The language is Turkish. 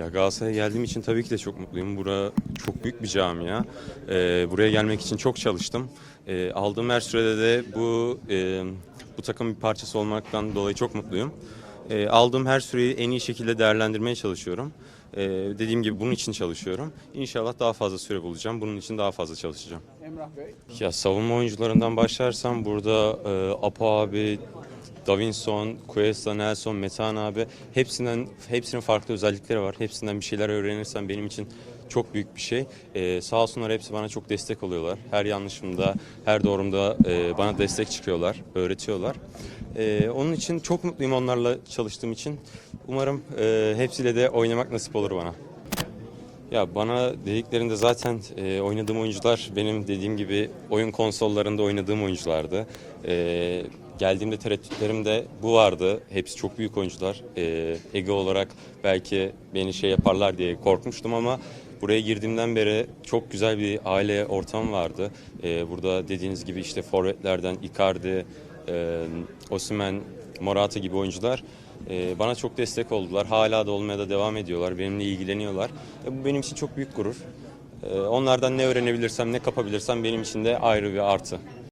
Ya Galatasaray'a geldiğim için tabii ki de çok mutluyum. Bura çok büyük bir camia. Ee, buraya gelmek için çok çalıştım. Ee, aldığım her sürede de bu e, bu takımın bir parçası olmaktan dolayı çok mutluyum. Ee, aldığım her süreyi en iyi şekilde değerlendirmeye çalışıyorum. Ee, dediğim gibi bunun için çalışıyorum. İnşallah daha fazla süre bulacağım. Bunun için daha fazla çalışacağım. Emrah Bey. Ya savunma oyuncularından başlarsam burada e, Apo abi, Davinson, Cuesta, Nelson, Metan abi hepsinden hepsinin farklı özellikleri var. Hepsinden bir şeyler öğrenirsem benim için çok büyük bir şey. E, sağ olsunlar hepsi bana çok destek oluyorlar. Her yanlışımda, her doğrumda e, bana destek çıkıyorlar, öğretiyorlar. E, onun için çok mutluyum onlarla çalıştığım için. Umarım e, hepsiyle de oynamak nasip olur bana. Ya bana dediklerinde zaten e, oynadığım oyuncular benim dediğim gibi oyun konsollarında oynadığım oyunculardı. E, geldiğimde tereddütlerimde bu vardı. Hepsi çok büyük oyuncular. E, ego olarak belki beni şey yaparlar diye korkmuştum ama buraya girdiğimden beri çok güzel bir aile ortamı vardı. E, burada dediğiniz gibi işte forvetlerden Icardi, e, Osimhen, Morata gibi oyuncular e, bana çok destek oldular. Hala da olmaya da devam ediyorlar. Benimle ilgileniyorlar. E, bu benim için çok büyük gurur. E, onlardan ne öğrenebilirsem, ne kapabilirsem benim için de ayrı bir artı.